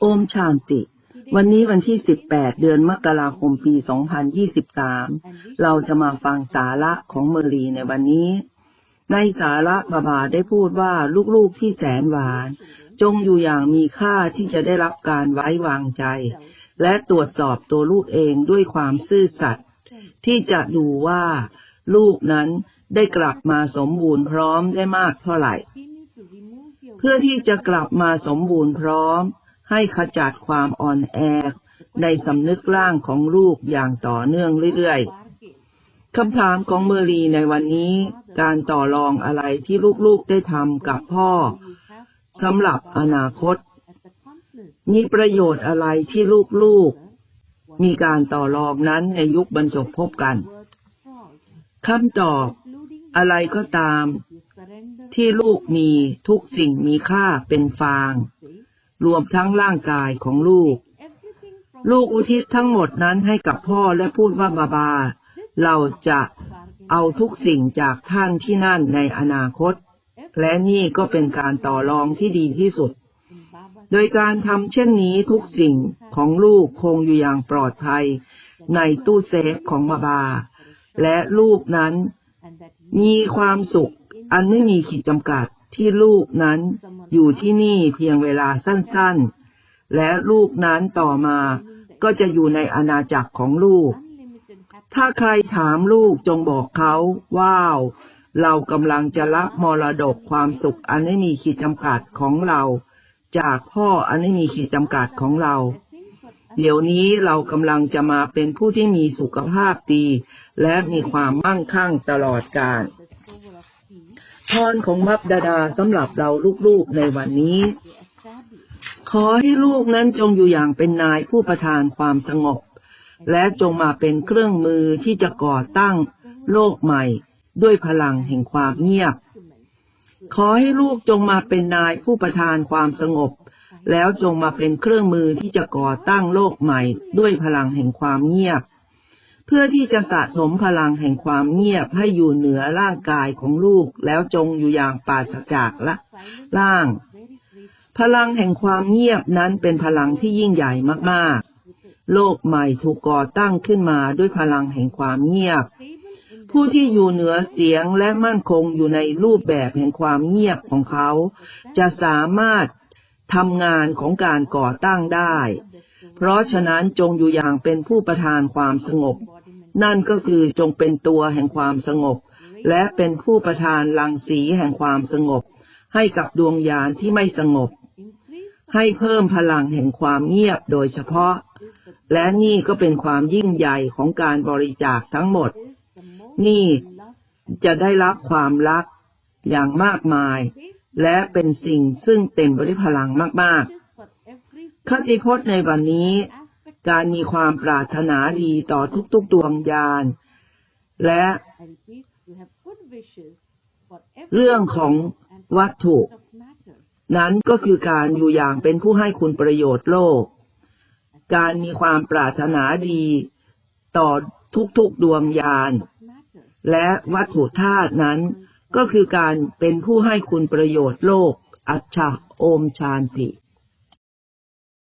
โอมชานติ วันนี้วันที่ 18 เดือนมกราคมปี 2023 เราจะมาฟังสาระของเมรีในวันนี้ ในสาระบาบาได้พูดว่าลูกๆที่แสนหวาน จงอยู่อย่างมีค่าที่จะได้รับการไว้วางใจ และตรวจสอบตัวลูกเองด้วยความซื่อสัตย์ที่จะดูว่า ลูกนั้นได้กลับมาสมบูรณ์พร้อมได้มากเท่าไหร่ เพื่อที่จะกลับมาสมบูรณ์พร้อม ให้ขจัดความอ่อนแอในสำนึกร่างของลูกอย่างต่อเนื่องเรื่อยๆ คำถามของเมอรีในวันนี้ การต่อรองอะไรที่ลูกๆได้ทำกับพ่อสำหรับอนาคต มีประโยชน์อะไรที่ลูกๆ มีการต่อรองนั้นในยุคบรรจบพบกันคำตอบอะไรก็ตาม ที่ลูกมีทุกสิ่งมีค่าเป็นฟาง รวมทั้งร่างกายของลูก ลูกอุทิศทั้งหมดนั้นให้กับพ่อและพูดว่าบาบา เราจะเอาทุกสิ่งจากท่านที่นั่นในอนาคต และนี่ก็เป็นการต่อรองที่ดีที่สุด โดยการทำเช่นนี้ทุกสิ่งของลูกคงอยู่อย่างปลอดภัย ในตู้เซฟของบาบา และลูกนั้นมีความสุขอันไม่มีขีดจำกัด ที่ลูกนั้นอยู่ที่นี่เพียงเวลาสั้นๆ และลูกนั้นต่อมาก็จะอยู่ในอาณาจักรของลูก ถ้าใครถามลูกจงบอกเขาว้าว เรากำลังจะรับมรดกความสุขอันไม่มีขีดจำกัดของเรา จากพ่ออันไม่มีขีดจำกัดของเรา เดี๋ยวนี้เรากำลังจะมาเป็นผู้ที่มีสุขภาพดี และมีความมั่งคั่งตลอดกาล พรของมับดาดาสำหรับเราลูกๆในวันนี้ ขอให้ลูกนั้นจงอยู่อย่างเป็นนายผู้ประทานความสงบ และจงมาเป็นเครื่องมือที่จะก่อตั้งโลกใหม่ ด้วยพลังแห่งความเงียบ ขอให้ลูกจงมาเป็นนายผู้ประทานความสงบ แล้วจงมาเป็นเครื่องมือที่จะก่อตั้งโลกใหม่ ด้วยพลังแห่งความเงียบ เพื่อที่จะสะสมพลังแห่งความเงียบให้อยู่เหนือร่างกายของลูกแล้วจงอยู่อย่างปราศจากละร่าง พลังแห่งความเงียบนั้นเป็นพลังที่ยิ่งใหญ่มากๆ โลกใหม่ถูกก่อตั้งขึ้นมาด้วยพลังแห่งความเงียบ ผู้ที่อยู่เหนือเสียงและมั่นคงอยู่ในรูปแบบแห่งความเงียบของเขา จะสามารถทำงานของการก่อตั้งได้ เพราะฉะนั้นจงอยู่อย่างเป็นผู้ประทานความสงบ นั่นก็คือจงเป็นตัวแห่งความสงบ และเป็นผู้ประทานรังสีแห่งความสงบ ให้กับดวงญาณที่ไม่สงบ ให้เพิ่มพลังแห่งความเงียบโดยเฉพาะ และนี่ก็เป็นความยิ่งใหญ่ของการบริจาคทั้งหมด นี่จะได้รับความรักอย่างมากมาย และเป็นสิ่งซึ่งเต็มไปด้วยพลังมาก ๆคติพจน์ในวันนี้ การมีความปรารถนาดีต่อทุกๆดวงญาณ และเรื่องของวัตถุ นั้นก็คือการอยู่อย่างเป็นผู้ให้คุณประโยชน์โลก การมีความปรารถนาดีต่อทุกๆดวงญาณ และวัตถุธาตุนั้นก็คือการเป็นผู้ให้คุณประโยชน์โลก อัจฉาโอมชานติ